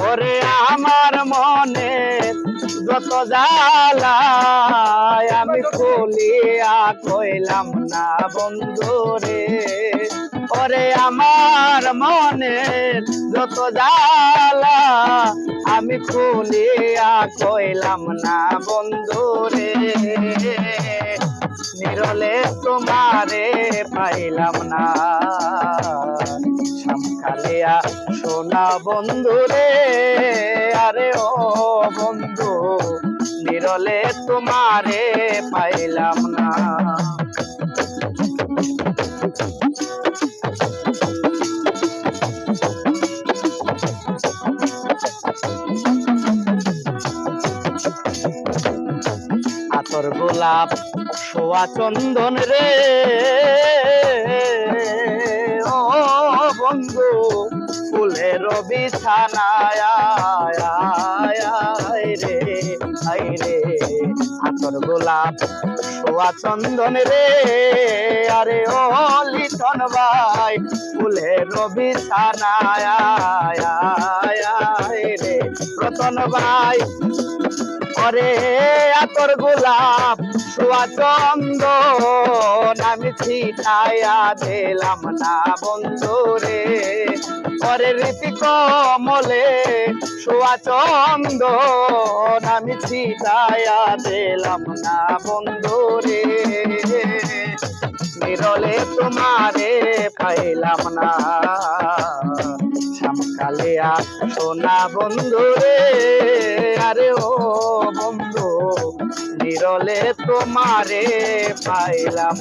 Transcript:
ওরে আমার মনে যত জ্বালায় আমি খুলিয়া কইলাম না বন্ধু রে। ওরে আমার মনে যত জ্বালা আমি খুলিয়া কইলাম না বন্ধু নিরলে তোমারে পাইলাম না। শ্যামকালিয়া সোনা বন্ধু রে, আরে ও বন্ধু, নিরলে তোমারে পাইলাম না। আতর গোলাপ সোয়া চন্দন রে। ও বন্ধু ফুলের রে, আয় রে। আতর গোলাপ সোয়া চন্দন রে। আরে ও লিটন ভাই, ফুলের বিছানায় রে। রতন ভাই ওরে আতর গোলাপ সোয়া চন্দন। আমি ছিটাইয়া দিলাম না বন্ধু রে। ওরে রীতি কমলে সোয়া চন্দন। আমি ছিটাইয়া দিলাম না বন্ধু রে। নিরলে তোমারে পাইলাম না। শ্যামকালিয়া সোনা বন্ধু রে। আরে ও বন্ধু নিরলে তোমারে পাইলাম।